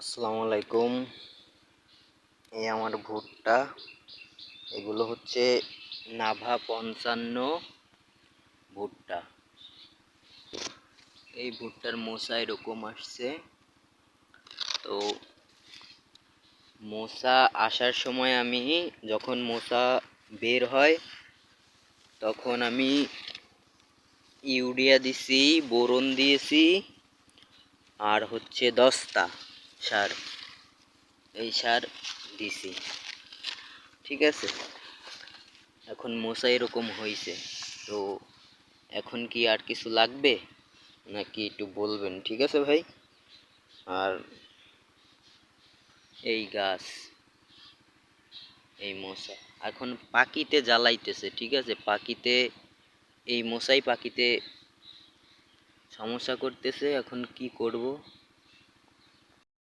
আসসালামু আলাইকুম। এই আমার ভুট্টা, এগুলো হচ্ছে নাভা পঞ্চান্ন ভুট্টা। এই ভুট্টার মশা এরকম আসছে। তো মশা আসার সময় আমি যখন মশা বের হয়, তখন আমি ইউরিয়া দিছি, বোরন দিয়েছি, আর হচ্ছে দস্তা। সার, এই সার দিছি। ঠিক আছে? এখন মশা এরকম হয়েছে তো এখন কি আর কিছু লাগবে? নাকি একটু বলবেন, ঠিক আছে ভাই? আর এই গাছ, এই মশা। এখন পাখিতে জ্বালাইতেছে, ঠিক আছে? পাখিতে, এই মশাই পাখিতে সমস্যা করতেছে। এখন কি করব?